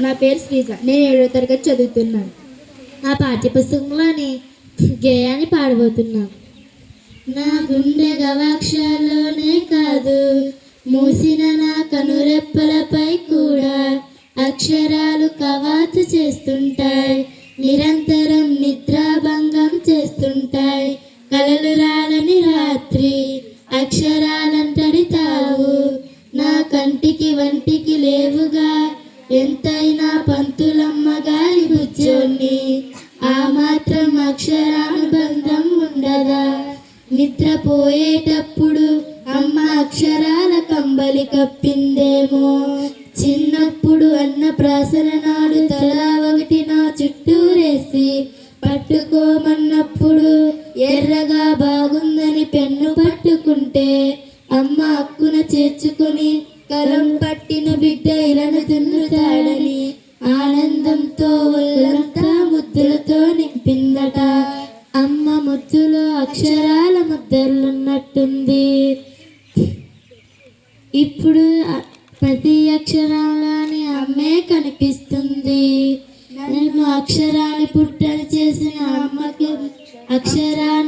నా పేరు శ్రీజ. నేను ఏడో తరగతి చదువుతున్నాను. నా పాఠ్యపుస్తకంలోని గేయాన్ని పాడబోతున్నాను. నా గుండె గవాక్షాల్లోనే కాదు మూసిన నా కనురెప్పలపై కూడా అక్షరాలు కవాతు చేస్తుంటాయి నిరంతరం నిద్రాభంగం చేస్తుంటాయి. కలలు రాలని రాత్రి అక్షరాలంటడి తావు నా కంటికి వంటికి లేవుగా ఎంతైనా పంతులమ్మ గారి బుజ్జోన్ని ఆ మాత్రం అక్షరానుబంధం ఉండదా? నిద్రపోయేటప్పుడు అమ్మ అక్షరాల కంబలి కప్పిందేమో? చిన్నప్పుడు అన్న ప్రాసన నాడు తలా ఒకటి నా చుట్టూరేసి పట్టుకోమన్నప్పుడు ఎర్రగా బాగుందని పెన్ను పట్టుకుంటే అమ్మ అక్కున చేర్చుకొని కలం పట్టిన బిడ్డ ఇలను దున్నుతాడని ఆనందంతో ఒళ్ళంతా ముద్దులతో నింపిందట. అమ్మ ముద్దులో అక్షరాల ముద్దలున్నట్టుంది ఇప్పుడు ప్రతి అక్షరంలోని అమ్మే కనిపిస్తుంది. నన్ను అక్షరాన్ని పుట్టని చేసిన అమ్మకు అక్షరాన్ని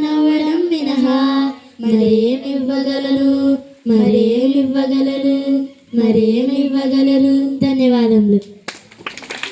ఇవ్వగలరు మరేమివ్వగలరు? మరేమివ్వగలరు? ధన్యవాదములు.